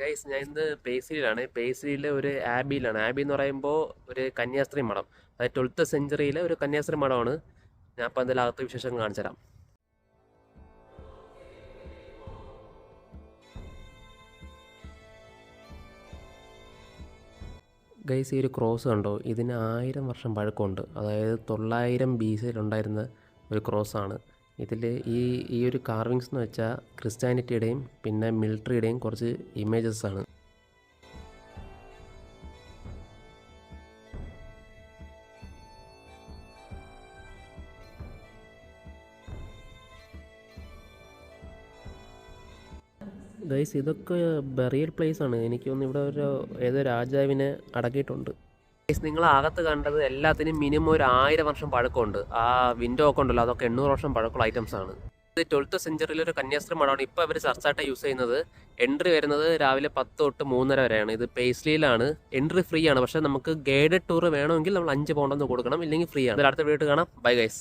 Guys ഞാൻ ഇന്ന് പേസിലാണ് പേസിലെ ഒരു ആബിയിലാണ് ആബി എന്ന് പറയുമ്പോൾ ഒരു കന്യാസ്ത്രീ മഠം. അതായത് ട്വൽത്ത് സെഞ്ചുറിയിലെ ഒരു കന്യാസ്ത്രീ മഠമാണ്. ഞാൻ അപ്പോൾ എന്തായാലും അകത്ത് വിശേഷം കാണിച്ചു തരാം. ഗൈസ് ഈ ഒരു ക്രോസ് കണ്ടോ? ഇതിന് ആയിരം വർഷം പഴക്കമുണ്ട്. അതായത് തൊള്ളായിരം ബി സിയിലുണ്ടായിരുന്ന ഒരു ക്രോസാണ് ഇതിൽ ഈ ഈ ഒരു കാർവിങ്സ് എന്ന് വെച്ചാൽ ക്രിസ്ത്യാനിറ്റിയുടെയും പിന്നെ മിലിറ്ററിയുടെയും കുറച്ച് ഇമേജസ് ആണ്. ഗൈസ് ഇതൊക്കെ ബറിയൽ പ്ലേസ് ആണ്. എനിക്ക് തോന്നുന്നു ഇവിടെ ഒരു ഏതോ രാജാവിനെ അടക്കിയിട്ടുണ്ട്. നിങ്ങൾ അകത്ത് കണ്ടത് എല്ലാത്തിനും മിനിമം ഒരു ആയിരം വർഷം പഴക്കമുണ്ട്. ആ വിൻഡോ ഒക്കെ ഉണ്ടല്ലോ അതൊക്കെ എണ്ണൂറ് വർഷം പഴക്കമുള്ള ഐറ്റംസ് ആണ്. ഇത് ട്വൽത്ത് സെഞ്ചുറിയിൽ ഒരു കന്യാസ്ത്രീ മഠമാണ് ഇപ്പോൾ അവർ ചർച്ചായിട്ട് യൂസ് ചെയ്യുന്നത് എൻട്രി വരുന്നത് രാവിലെ പത്ത് തൊട്ട് മൂന്നര വരെയാണ്. ഇത് പേസ്ലിയിലാണ് എൻട്രി ഫ്രീ ആണ്. പക്ഷേ നമുക്ക് ഗൈഡഡ് ടൂർ വേണമെങ്കിൽ നമ്മൾ അഞ്ച് പൗണ്ടെന്ന് കൊടുക്കണം. ഇല്ലെങ്കിൽ ഫ്രീ ആണ്. അടുത്ത വീട്ടിൽ കാണാം. Bye guys